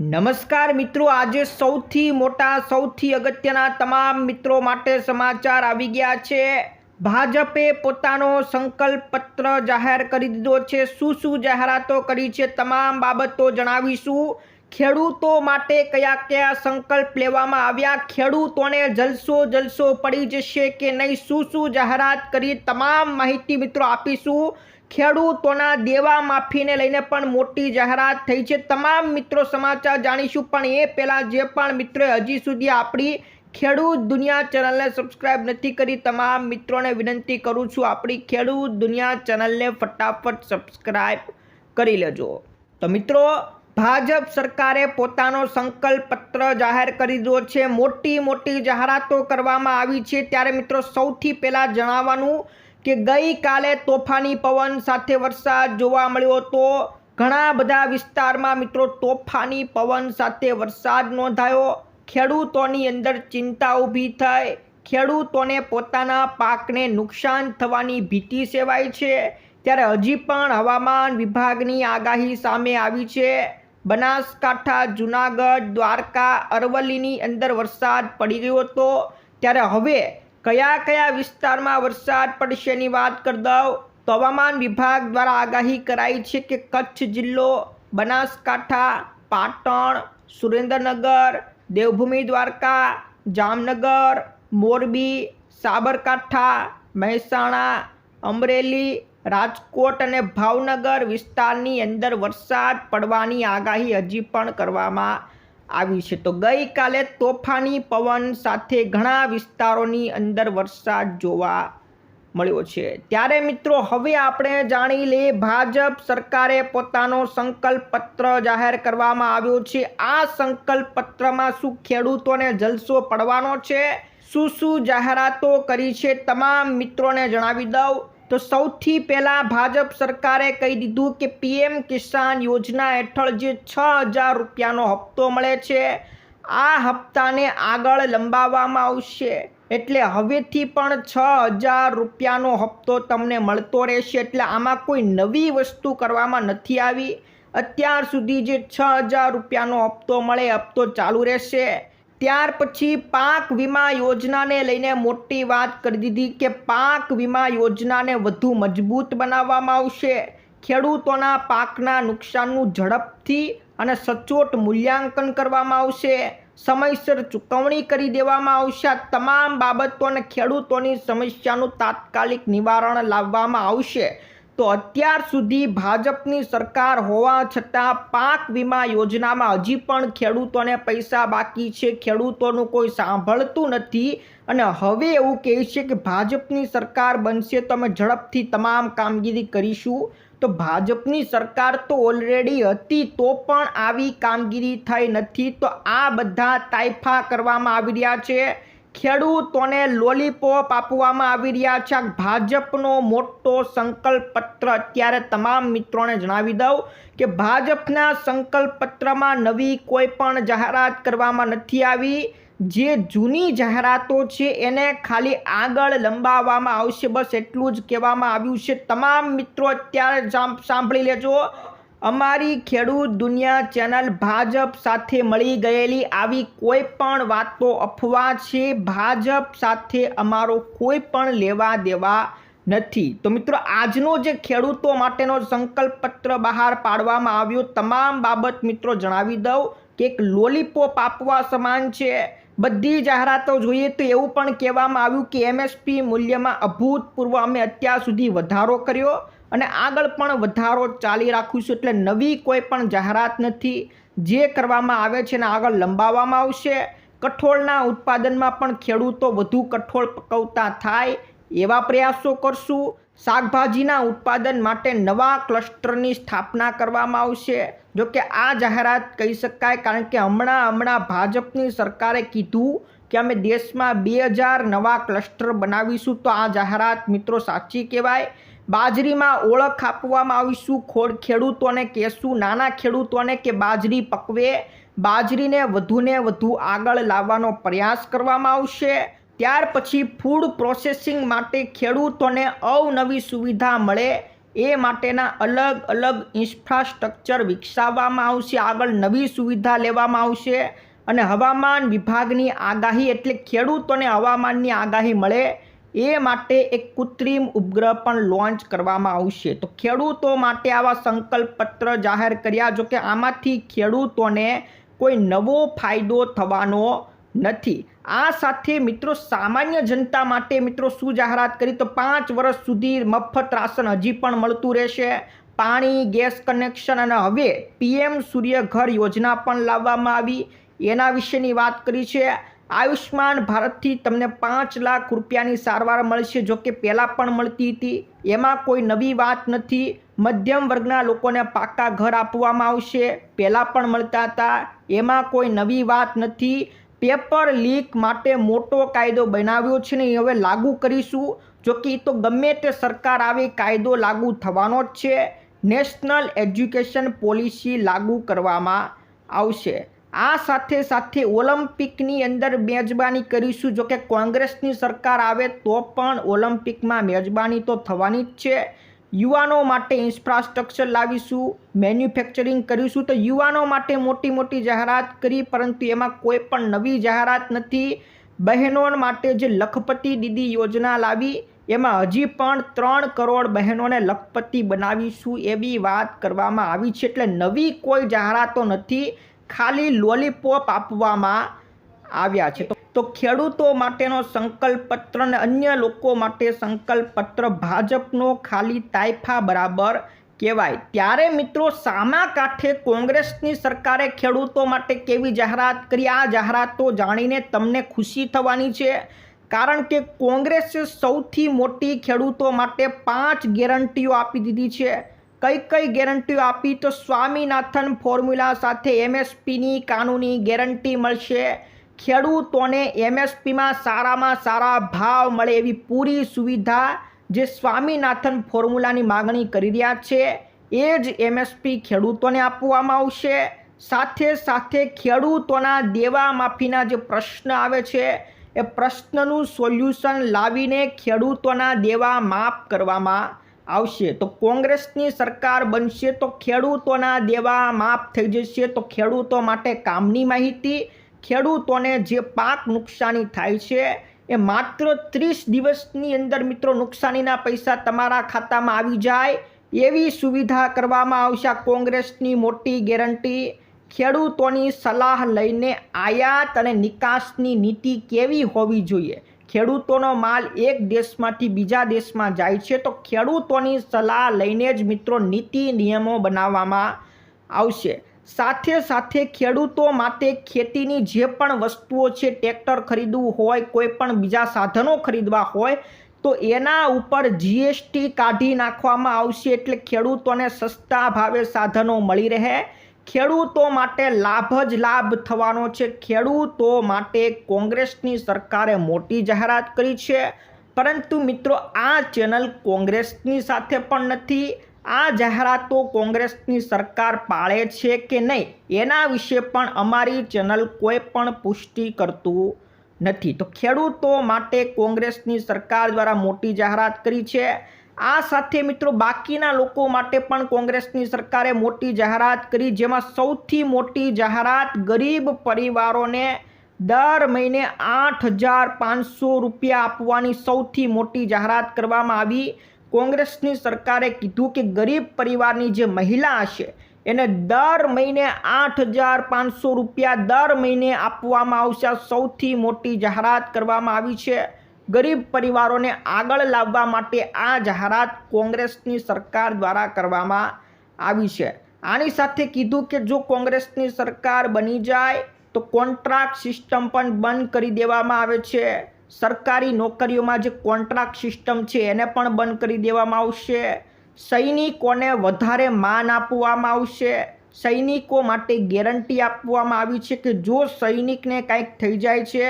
નમસ્કાર મિત્રો, આજે સૌથી મોટા, સૌથી અગત્યના તમામ મિત્રો માટે સમાચાર આવી ગયા છે. ભાજપે પોતાનો સંકલ્પ પત્ર જાહેર કરી દીધો છે. શું શું જાહેરાતો કરી છે તમામ બાબતો જણાવીશું. ખેડૂતો માટે કયા કયા સંકલ્પ લેવામાં આવ્યા? ખેડૂતોને જલસો જલસો પડી જશે કે નહીં? શું શું જાહેરાત કરી? તમામ માહિતી મિત્રો આપીશું. ખેડૂતોના દેવા માફીને લઈને પણ મોટી જાહેરાત થઈ છે. તમામ મિત્રો સમાચાર જાણીશું, પણ એ પહેલાં જે પણ મિત્રોએ હજી સુધી આપણી ખેડૂત દુનિયા ચેનલને સબસ્ક્રાઇબ નથી કરી, તમામ મિત્રોને વિનંતી કરું છું, આપણી ખેડૂત દુનિયા ચેનલને ફટાફટ સબસ્ક્રાઇબ કરી લેજો. તો મિત્રો, ભાજપ સરકારે પોતાનો સંકલ્પ પત્ર જાહેર કરી દીધો છે. મોટી મોટી જાહેરાતો કરવામાં આવી છે. ત્યારે મિત્રો, સૌથી પહેલાં જણાવવાનું કે ગઈકાલે તોફાની પવન સાથે વરસાદ જોવા મળ્યો હતો ઘણા બધા વિસ્તારમાં મિત્રો તોફાની પવન સાથે વરસાદ નોંધાયો. ખેડૂતોની અંદર ચિંતા ઊભી થઈ ખેડૂતોને પોતાના પાકને નુકસાન થવાની ભીતિ સેવાય છે. ત્યારે હજી પણ હવામાન વિભાગની આગાહી સામે આવી છે. બનાસકાંઠા, જુનાગઢ, દ્વારકા, અરવલ્લીની અંદર વરસાદ પડી ગયો હતો. ત્યારે હવે કયા કયા વિસ્તારમાં વરસાદ પડશેની વાત કરી દઉં. તો હવામાન વિભાગ દ્વારા આગાહી કરાઈ છે કે કચ્છ જિલ્લો, બનાસકાંઠા, પાટણ, સુરેન્દ્રનગર, દેવભૂમિ, દ્વારકા, જામનગર, મોરબી, સાબરકાંઠા, મહેસાણા, અમરેલી, રાજકોટ અને ભાવનગર વિસ્તારની અંદર વરસાદ પડવાની આગાહી હજી પણ કરવામાં આવી છે. તો ગઈકાલે તોફાની પવન સાથે ઘણા વિસ્તારોની અંદર વરસાદ જોવા મળ્યો છે. ત્યારે મિત્રો, હવે આપણે જાણી લઈએ ભાજપ સરકારે પોતાનો સંકલ્પ પત્ર જાહેર કરવામાં આવ્યો છે. આ સંકલ્પ પત્રમાં શું ખેડૂતોને જલસો પડવાનો છે? શું શું જાહેરાતો કરી છે? તમામ મિત્રોને જણાવી દઉં. તો સૌથી પહેલાં ભાજપ સરકારે કહી દીધું કે પીએમ કિસાન યોજના હેઠળ જે છ હજાર રૂપિયાનો હપ્તો મળે છે, આ હપ્તાને આગળ લંબાવવામાં આવશે. એટલે હવેથી પણ છ હજાર રૂપિયાનો હપ્તો તમને મળતો રહેશે. એટલે આમાં કોઈ નવી વસ્તુ કરવામાં નથી આવી. અત્યાર સુધી જે છ હજાર રૂપિયાનો હપ્તો મળે હપ્તો ચાલુ રહેશે. ત્યાર પછી પાક વીમા યોજનાને લઈને મોટી વાત કરી દીધી કે પાક વીમા યોજનાને વધુ મજબૂત બનાવવામાં આવશે. ખેડૂતોના પાકના નુકસાનનું ઝડપથી અને સચોટ મૂલ્યાંકન કરવામાં આવશે. સમયસર ચૂકવણી કરી દેવામાં આવશે. આ તમામ બાબતો અને ખેડૂતોની સમસ્યાનું તાત્કાલિક નિવારણ લાવવામાં આવશે. તો અત્યાર સુધી ભાજપની સરકાર હોવા છતાં પાક વીમા યોજનામાં હજી પણ ખેડૂતોને પૈસા બાકી છે. ખેડૂતોનું કોઈ સાંભળતું નથી અને હવે એવું કહે છે કે ભાજપની સરકાર બનશે તો અમે ઝડપથી તમામ કામગીરી કરીશું. તો ભાજપની સરકાર તો ઓલરેડી હતી તો પણ આવી કામગીરી થઈ નથી. તો આ બધા તાઇફા કરવામાં આવી રહ્યા છે. ખેડૂતોને લોલીપોપ આપવામાં આવી રહ્યા છે. ભાજપનો મોટો સંકલ્પ પત્ર અત્યારે તમામ મિત્રોને જણાવી દઉં કે ભાજપના સંકલ્પપત્રમાં નવી કોઈ પણ જાહેરાત કરવામાં નથી આવી. જે જૂની જાહેરાતો છે એને ખાલી આગળ લંબાવવામાં આવશે. બસ એટલું જ કહેવામાં આવ્યું છે. તમામ મિત્રો અત્યારે સાંભળી લેજો. અમારી ખેડૂત દુનિયા ચેનલ ભાજપ સાથે મળી ગયેલી આવી કોઈ પણ વાતો અફવા છે. ભાજપ સાથે અમારો કોઈ પણ લેવા દેવા નથી. તો મિત્રો, આજનો જે ખેડૂતો માટેનો સંકલ્પ પત્ર બહાર પાડવામાં આવ્યો, તમામ બાબત મિત્રો જણાવી દઉં કે એક લોલીપોપ આપવા સમાન છે. બધી જાહેરાતો જોઈએ તો એવું પણ કહેવામાં આવ્યું કે એમએસપી મૂલ્યમાં અભૂતપૂર્વ અમે અત્યાર સુધી વધારો કર્યો. અને આગળ પણ વધારો ચાલી રાખીશું એટલે નવી કોઈ પણ જાહેરાત નથી. જે કરવામાં આવે છે ને આગળ લંબાવવામાં આવશે. કઠોળના ઉત્પાદનમાં પણ ખેડૂતો વધુ કઠોળ પકવતા થાય એવા પ્રયાસો કરશું. શાકભાજીના ઉત્પાદન માટે નવા ક્લસ્ટરની સ્થાપના કરવામાં આવશે. જો કે આ જાહેરાત કહી શકાય કારણ કે હમણાં હમણાં ભાજપની સરકારે કીધું કે અમે દેશમાં બે હજાર નવા ક્લસ્ટર બનાવીશું તો આ જાહેરાત મિત્રો સાચી કહેવાય. બાજરીમાં ઓળખ આપવામાં આવીશું. ખોડ ખેડૂતોને કહેશું. નાના ખેડૂતોને કે બાજરી પકવે. બાજરીને વધુને વધુ આગળ લાવવાનો પ્રયાસ કરવામાં આવશે. ત્યાર પછી ફૂડ પ્રોસેસિંગ માટે ખેડૂતોને અવનવી સુવિધા મળે. એ માટેના અલગ અલગ ઇન્ફ્રાસ્ટ્રક્ચર વિકસાવવામાં આવશે. આગળ નવી સુવિધા લેવામાં આવશે. અને હવામાન વિભાગની આગાહી એટલે ખેડૂતોને હવામાનની આગાહી મળે. એ માટે એક કૃત્રિમ ઉપગ્રહ પણ લોન્ચ કરવામાં આવશે. તો ખેડૂતો માટે આવા સંકલ્પપત્ર જાહેર કર્યા. જો કે આમાંથી ખેડૂતોને કોઈ નવો ફાયદો થવાનો નથી. આ સાથે મિત્રો સામાન્ય જનતા માટે મિત્રો શું જાહેરાત કરી? તો પાંચ વર્ષ સુધી મફત રાશન હજી પણ મળતું રહેશે. પાણી, ગેસ કનેક્શન અને હવે પીએમ સૂર્ય ઘર યોજના પણ લાવવામાં આવી. એના વિશેની વાત કરી છે. આયુષ્માન ભારતથી તમને પાંચ લાખ રૂપિયાની સારવાર મળશે, જો કે પહેલાં પણ મળતી હતી. એમાં કોઈ નવી વાત નથી. મધ્યમ વર્ગના લોકોને પાકા ઘર આપવામાં આવશે. પહેલાં પણ મળતા હતા. એમાં કોઈ નવી વાત નથી. પેપર લીક માટે મોટો કાયદો બનાવ્યો છે ને હવે લાગુ કરીશું. જો કે તો ગમે તે સરકાર આવે, કાયદો લાગુ થવાનો જ છે. નેશનલ એજ્યુકેશન પોલિસી લાગુ કરવામાં આવશે. આ સાથે સાથે ઓલિમ્પિકની અંદર મેજબાની કરીશું. જોકે કોંગ્રેસની સરકાર આવે તો પણ ઓલિમ્પિકમાં મેજબાની તો થવાની જ છે. યુવાનો માટે ઇન્ફ્રાસ્ટ્રક્ચર લાવીશું, મેન્યુફેક્ચરિંગ કરીશું. તો યુવાનો માટે મોટી મોટી જાહેરાત કરી, પરંતુ એમાં કોઈ પણ નવી જાહેરાત નથી. બહેનો માટે જે લખપતિ દીદી યોજના લાવી, એમાં હજી પણ ત્રણ કરોડ બહેનોને લખપતિ બનાવીશું એવી વાત કરવામાં આવી છે. એટલે નવી કોઈ જાહેરાતો નથી. ખાલી લોલીપોપ આપવામાં આવ્યા છે. તો ખેડૂતો માટેનો સંકલ્પપત્ર અને અન્ય લોકો માટે સંકલ્પપત્ર ભાજપનો ખાલી તાયફા બરાબર કહેવાય. ત્યારે મિત્રો સામા કાંઠે કોંગ્રેસની સરકારે ખેડૂતો માટે કેવી જાહેરાત કરી? આ જાહેરાતો જાણીને તમને ખુશી થવાની છે. કારણ કે કોંગ્રેસે સૌથી મોટી ખેડૂતો માટે પાંચ ગેરંટીઓ આપી દીધી છે. કઈ કઈ ગેરંટીઓ આપી તો સ્વામીનાથન ફોર્મ્યુલા સાથે એમએસપીની કાનૂની ગેરંટી મળશે. ખેડૂતોને એમએસપીમાં સારામાં સારા ભાવ મળે એવી પૂરી સુવિધા જે સ્વામીનાથન ફોર્મ્યુલાની માગણી કરી રહ્યા છે. એ જ એમએસપી ખેડૂતોને આપવામાં આવશે. સાથે સાથે ખેડૂતોના દેવા માફીના જે પ્રશ્ન આવે છે, એ પ્રશ્નનું સોલ્યુશન લાવીને ખેડૂતોના દેવા માફ કરવામાં આવશે. તો કોંગ્રેસની સરકાર બનશે તો ખેડૂતોના દેવા માફ થઈ જશે. તો ખેડૂતો માટે કામની માહિતી, ખેડૂતોને જે પાક નુકસાની થાય છે, એ માત્ર ત્રીસ દિવસની અંદર મિત્રો નુકસાનીના પૈસા તમારા ખાતામાં આવી જાય. એવી સુવિધા કરવામાં આવશે કોંગ્રેસની મોટી ગેરંટી. ખેડૂતોની સલાહ લઈને આયાત અને નિકાસની નીતિ કેવી હોવી જોઈએ? ખેડૂતોનો માલ એક દેશમાંથી બીજા દેશમાં જાય છે, તો ખેડૂતોની સલાહ લઈને જ મિત્રો નીતિ નિયમો બનાવવામાં આવશે. સાથે સાથે ખેડૂતો માટે ખેતીની જે પણ વસ્તુઓ છે, ટ્રેક્ટર ખરીદવું હોય, કોઈ પણ બીજા સાધનો ખરીદવા હોય, તો એના ઉપર જીએસટી કાઢી નાખવામાં આવશે, એટલે ખેડૂતોને સસ્તા ભાવે સાધનો મળી રહે. ખેડૂતો માટે લાભ જ લાભ થવાનો છે. ખેડૂતો માટે કોંગ્રેસની સરકારે મોટી જાહેરાત કરી છે. પરંતુ મિત્રો, આ ચેનલ કોંગ્રેસની સાથે પણ નથી. આ જાહેરાતો કોંગ્રેસની સરકાર પાળે છે કે નહીં, એના વિશે પણ અમારી ચેનલ કોઈ પણ પુષ્ટિ કરતું નથી. તો ખેડૂતો માટે કોંગ્રેસની સરકાર દ્વારા મોટી જાહેરાત કરી છે. આ સાથે મિત્રો બાકીના લોકો માટે પણ કોંગ્રેસની સરકારે મોટી જાહેરાત કરી, જેમાં સૌથી મોટી જાહેરાત ગરીબ પરિવારોને દર મહિને આઠ હજાર પાંચસો રૂપિયા આપવાની સૌથી મોટી જાહેરાત કરવામાં આવી. કોંગ્રેસની સરકારે કીધું કે ગરીબ પરિવારની જે મહિલા હશે, એને દર મહિને આઠ હજાર પાંચસો રૂપિયા દર મહિને આપવામાં આવશે. સૌથી મોટી જાહેરાત કરવામાં આવી છે. ગરીબ પરિવારોને આગળ લાવવા માટે આ જાહેરાત કોંગ્રેસની સરકાર દ્વારા કરવામાં આવી છે. આની સાથે કીધું કે જો કોંગ્રેસની સરકાર બની જાય, તો કોન્ટ્રાક્ટ સિસ્ટમ પણ બંધ કરી દેવામાં આવે છે. સરકારી નોકરીઓમાં જે કોન્ટ્રાક્ટ સિસ્ટમ છે, એને પણ બંધ કરી દેવામાં આવશે. સૈનિકોને વધારે માન આપવામાં આવશે. સૈનિકો માટે ગેરંટી આપવામાં આવી છે કે જો સૈનિકને કાંઈક થઈ જાય છે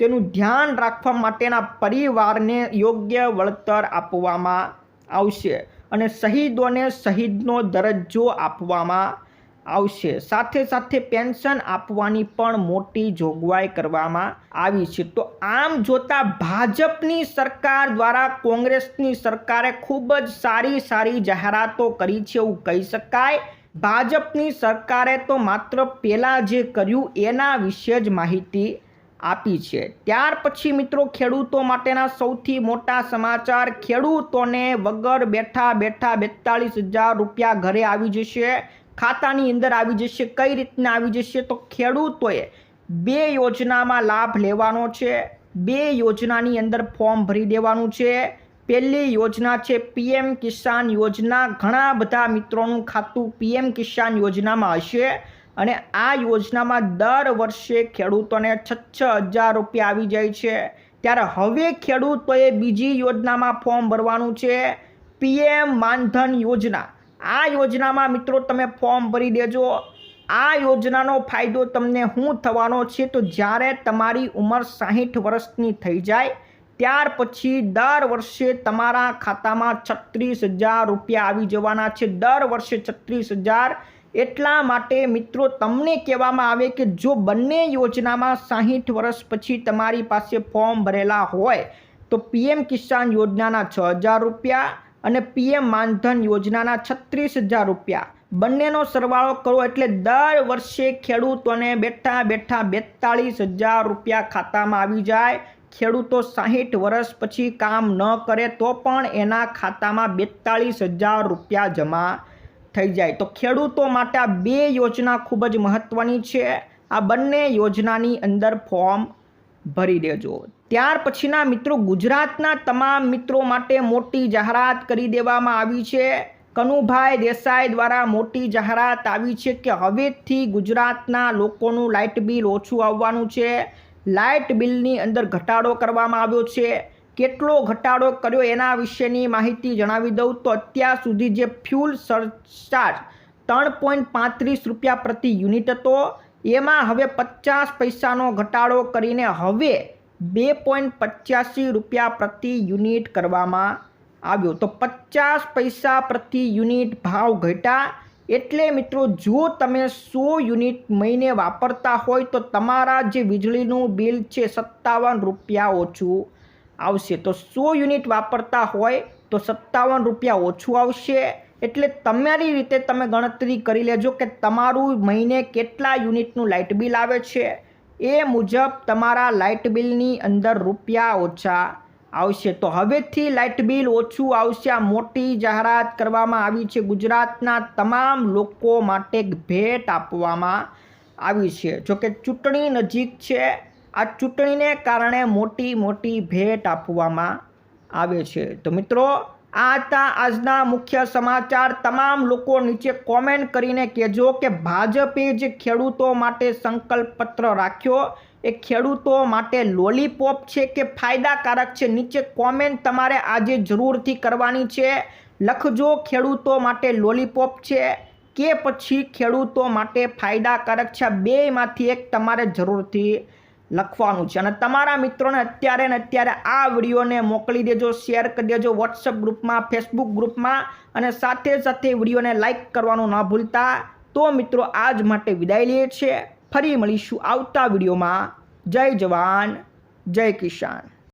તેનું ધ્યાન રાખવા માટેના પરિવારને યોગ્ય વળતર આપવામાં આવશે અને શહીદોને શહીદનો દરજ્જો આપવામાં આવશે. સાથે સાથે પેન્શન આપવાની પણ મોટી જોગવાઈ કરવામાં આવી છે. તો આમ જોતા ભાજપની સરકાર દ્વારા કોંગ્રેસની સરકારે ખૂબ જ સારી સારી જાહેરાતો કરી છે એવું કહી શકાય. ભાજપની સરકારે તો માત્ર પહેલાં જે કર્યું એના વિશે જ માહિતી આપી છે. ત્યાર પછી મિત્રો ખેડૂતો માટેના સૌથી મોટા સમાચાર, ખેડૂતોને વગર બેઠા બેઠા બેતાળીસ હજાર રૂપિયા ઘરે આવી જશે, ખાતાની અંદર આવી જશે, કઈ રીતના આવી જશે? તો ખેડૂતોએ બે યોજનામાં લાભ લેવાનો છે. બે યોજનાની અંદર ફોર્મ ભરી દેવાનું છે. પહેલી યોજના છે પીએમ કિસાન યોજના. ઘણા બધા મિત્રોનું ખાતું પીએમ કિસાન યોજનામાં હશે. અને આ યોજનામાં દર વર્ષે ખેડૂતોને છ હજાર રૂપિયા આવી જાય છે. ત્યારે હવે ખેડૂતોએ બીજી યોજનામાં ફોર્મ ભરવાનું છે. પીએમ માનધન યોજના. આ યોજનામાં મિત્રો તમે ફોર્મ ભરી દેજો. આ યોજનાનો ફાયદો તમને શું થવાનો છે તો જ્યારે તમારી ઉંમર સાહીઠ વર્ષની થઈ જાય, ત્યાર પછી દર વર્ષે તમારા ખાતામાં છત્રીસ હજાર રૂપિયા આવી જવાના છે. દર વર્ષે છત્રીસ હજાર એટલા માટે મિત્રો તમને કહેવામાં આવે કે જો બંને યોજનામાં સાહીઠ વર્ષ પછી તમારી પાસે ફોર્મ ભરેલા હોય, તો પીએમ કિસાન યોજનાના છ હજાર રૂપિયા અને પીએમ માનધન યોજનાના છત્રીસ હજાર રૂપિયા. બંનેનો સરવાળો કરો એટલે દર વર્ષે ખેડૂતોને બેઠા બેઠા બેતાળીસ હજાર રૂપિયા ખાતામાં આવી જાય. ખેડૂતો સાહીઠ વર્ષ પછી કામ ન કરે તો પણ એના ખાતામાં બેતાળીસ હજાર રૂપિયા જમા થઈ જાય. તો ખેડૂતો માટે આ બે યોજના ખૂબ જ મહત્ત્વની છે. આ બંને યોજનાની અંદર ફોર્મ ભરી દેજો. ત્યાર પછીના મિત્રો ગુજરાતના તમામ મિત્રો માટે મોટી જાહેરાત કરી દેવામાં આવી છે. કનુભાઈ દેસાઈ દ્વારા મોટી જાહેરાત આવી છે કે હવેથી ગુજરાતના લોકોનું લાઇટ બિલ ઓછું આવવાનું છે. લાઇટ બિલની અંદર ઘટાડો કરવામાં આવ્યો છે. કેટલો ઘટાડો કર્યો એના વિશેની માહિતી જણાવી દઉં તો અત્યાર સુધી જે ફ્યુલ સરચાર્જ ત્રણ પોઈન્ટ પાંત્રીસ રૂપિયા પ્રતિ યુનિટ હતો, એમાં હવે પચાસ પૈસાનો ઘટાડો કરીને હવે બે પોઈન્ટ પચ્યાસી રૂપિયા પ્રતિ યુનિટ કરવામાં આવ્યો. તો પચાસ પૈસા પ્રતિ યુનિટ ભાવ ઘટ્યા, એટલે મિત્રો જો તમે સો યુનિટ મહિને વાપરતા હોય તો તમારા જે વીજળીનું બિલ છે સત્તાવન રૂપિયા ઓછું આવશે. તો સો યુનિટ વાપરતા હોય તો સત્તાવન રૂપિયા ઓછું આવશે. એટલે તમારી રીતે તમે ગણતરી કરી લેજો કે તમારું મહિને કેટલા યુનિટનું લાઇટ બિલ આવે છે. એ મુજબ તમારા લાઇટ બિલની અંદર રૂપિયા ઓછા આવશે. તો હવેથી લાઇટ બિલ ઓછું આવશે. આ મોટી જાહેરાત કરવામાં આવી છે ગુજરાતના તમામ લોકો માટે ભેટ આપવામાં આવી છે. જોકે ચૂંટણી નજીક છે. આ ચૂંટણીને કારણે મોટી મોટી ભેટ આપવામાં આવે છે. તો મિત્રો, આ હતા આજના મુખ્ય સમાચાર. તમામ લોકો નીચે કોમેન્ટ કરીને કહેજો કે ભાજપે જે ખેડૂતો માટે સંકલ્પ પત્ર રાખ્યો. એ ખેડૂતો માટે લોલીપોપ છે કે ફાયદાકારક છે? નીચે કોમેન્ટ તમારે આજે જરૂરથી કરવાની છે. લખજો ખેડૂતો માટે લોલીપોપ છે કે પછી ખેડૂતો માટે ફાયદાકારક છે. બેમાંથી એક તમારે જરૂરથી લખવાનું છે. અને તમારા મિત્રોને અત્યારે ને અત્યારે આ વિડીયોને મોકલી દેજો શેર કરી દેજો વોટ્સઅપ ગ્રુપમાં ફેસબુક ગ્રુપમાં અને સાથે સાથે વિડીયોને લાઇક કરવાનું ન ભૂલતા. તો મિત્રો, આજ માટે વિદાય લઈએ છીએ. ફરી મળીશું આવતા વિડીયોમાં. જય જવાન, જય કિસાન.